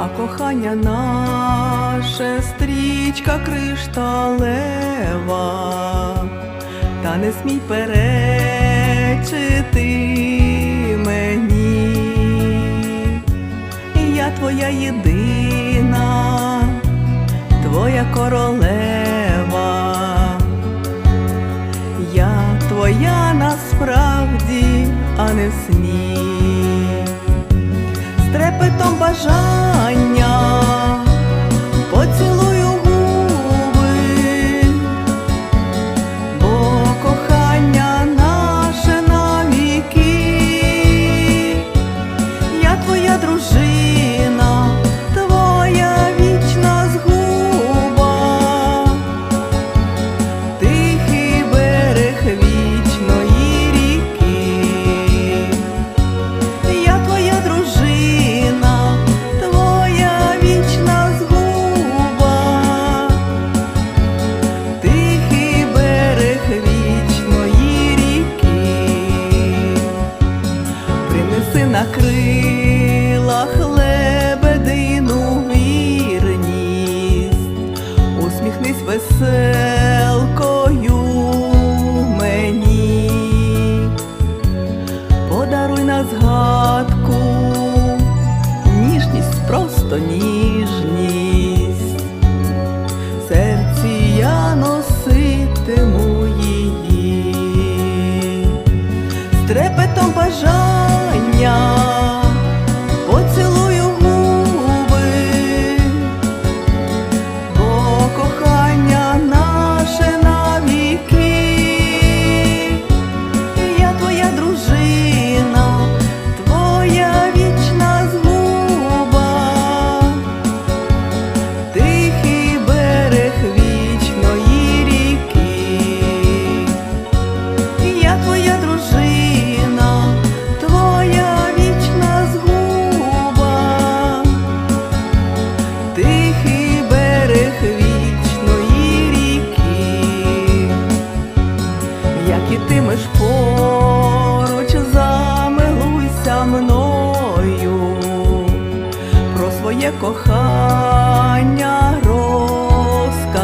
а кохання наше стрічка кришталева, та не смій перечити мені, я твоя єдина, твоя королева, я твоя насправді, а не сні з трепетом бажання на крилах лебедину вірність, усміхнись веселкою мені. Подаруй на згадку ніжність, просто ніжність, серці я носитиму її, з трепетом бажання 娘 Аня, розкажи,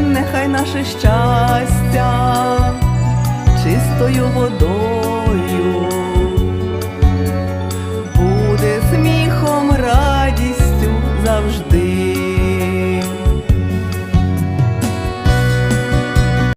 нехай наше щастя чистою водою буде сміхом, радістю завжди.